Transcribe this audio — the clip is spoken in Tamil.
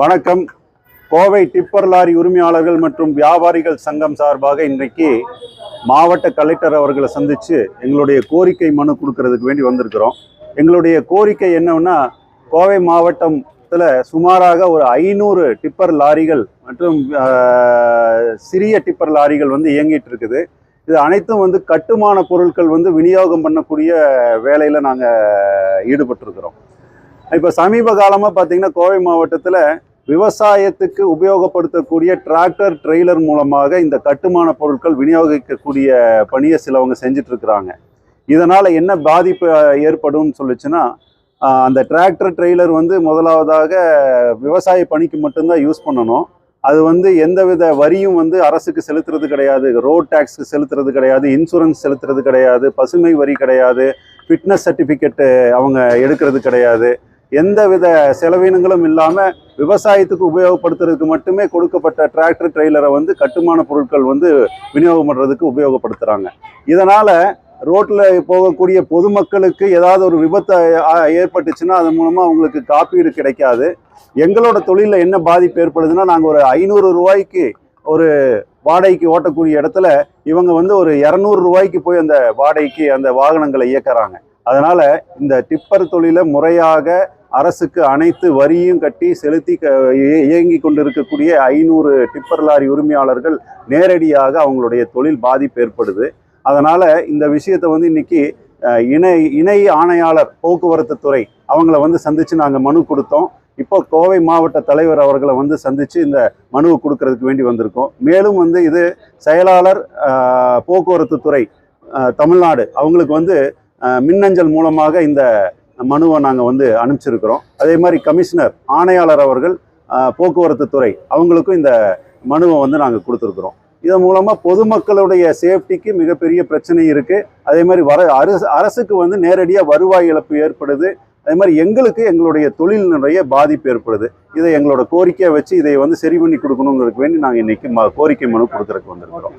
வணக்கம். கோவை டிப்பர் லாரி உரிமையாளர்கள் மற்றும் வியாபாரிகள் சங்கம் சார்பாக இன்றைக்கு மாவட்ட கலெக்டர் அவர்களை சந்தித்து எங்களுடைய கோரிக்கை மனு கொடுக்கறதுக்கு வேண்டி வந்திருக்கிறோம். எங்களுடைய கோரிக்கை என்னன்னா கோவை மாவட்டத்தில் சுமாராக ஒரு ஐநூறு டிப்பர் லாரிகள் மற்றும் சிறிய டிப்பர் லாரிகள் வந்து இயங்கிட்டு இருக்குது. இது அனைத்தும் வந்து கட்டுமான பொருட்கள் வந்து விநியோகம் பண்ணக்கூடிய வேலையில் நாங்கள் ஈடுபட்டிருக்கிறோம். இப்போ சமீப காலமாக பார்த்தீங்கன்னா கோவை மாவட்டத்தில் விவசாயத்துக்கு உபயோகப்படுத்தக்கூடிய டிராக்டர் ட்ரெய்லர் மூலமாக இந்த கட்டுமான பொருட்கள் விநியோகிக்கக்கூடிய பணியை சிலவங்க செஞ்சுட்டு இருக்கிறாங்க இதனால் என்ன பாதிப்பு ஏற்படும்னு சொல்லுச்சுன்னா அந்த டிராக்டர் ட்ரெய்லர் வந்து முதலாவதாக விவசாய பணிக்கு மட்டும்தான் யூஸ் பண்ணணும். அது வந்து எந்தவித வரியும் வந்து அரசுக்கு செலுத்துறது கிடையாது. ரோட் டேக்ஸ்க்கு செலுத்துறது கிடையாது. இன்சூரன்ஸ் செலுத்துறது கிடையாது. பசுமை வரி கிடையாது. ஃபிட்னஸ் சர்டிஃபிகேட்டு அவங்க எடுக்கிறது கிடையாது. எந்தவித செலவினங்களும் இல்லாமல் விவசாயத்துக்கு உபயோகப்படுத்துறதுக்கு மட்டுமே கொடுக்கப்பட்ட டிராக்டர் ட்ரெய்லரை வந்து கட்டுமான பொருட்கள் வந்து விநியோகம் பண்ணுறதுக்கு உபயோகப்படுத்துகிறாங்க இதனால் ரோட்டில் போகக்கூடிய பொதுமக்களுக்கு ஏதாவது ஒரு விபத்து ஏற்பட்டுச்சுன்னா அது மூலமாக அவங்களுக்கு காப்பீடு கிடைக்காது. எங்களோட தொழிலில் என்ன பாதிப்பு ஏற்படுதுன்னா நாங்கள் ஒரு ஐநூறு ரூபாய்க்கு ஒரு வாடகைக்கு ஓட்டக்கூடிய இடத்துல இவங்க வந்து ஒரு இரநூறு ரூபாய்க்கு போய் அந்த வாடகைக்கு அந்த வாகனங்களை இயக்குறாங்க. அதனால் இந்த டிப்பர் தொழிலை முறையாக அரசுக்கு அனைத்து வரியும் கட்டி செலுத்தி க- இயங்கி கொண்டிருக்கக்கூடிய ஐநூறு டிப்பர் லாரி உரிமையாளர்கள் நேரடியாக அவங்களுடைய தொழில் பாதிப்பு ஏற்படுது. அதனால் இந்த விஷயத்தை வந்து இன்னைக்கு இணை இணை ஆணையாளர் போக்குவரத்து துறை அவங்கள வந்து சந்தித்து நாங்கள் மனு கொடுத்தோம். இப்போ கோவை மாவட்ட தலைவர் அவர்களை வந்து சந்தித்து இந்த மனுவை கொடுக்கறதுக்கு வேண்டி வந்திருக்கோம். மேலும் வந்து இது செயலாளர் போக்குவரத்து துறை தமிழ்நாடு அவங்களுக்கு வந்து மின்னஞ்சல் மூலமாக இந்த மனுவை நாங்கள் வந்து அனுப்பிச்சிருக்கிறோம். அதே மாதிரி கமிஷனர் ஆணையாளர் அவர்கள் போக்குவரத்து துறை அவங்களுக்கும் இந்த மனுவை வந்து நாங்கள் கொடுத்துருக்குறோம். இதன் மூலமாக பொதுமக்களுடைய சேஃப்டிக்கு மிகப்பெரிய பிரச்சனை இருக்குது அதே மாதிரி வர அரசு அரசுக்கு வந்து நேரடியாக வருவாய் இழப்பு ஏற்படுது. அதே மாதிரி எங்களுக்கு எங்களுடைய தொழிலினுடைய பாதிப்பு ஏற்படுது. இதை எங்களோட கோரிக்கையை வச்சு இதை வந்து சரி பண்ணி கொடுக்கணுங்கிறதுக்கு வேண்டி நாங்கள் இன்றைக்கி ம கோரிக்கை மனு கொடுக்குறதுக்கு வந்திருக்கிறோம்.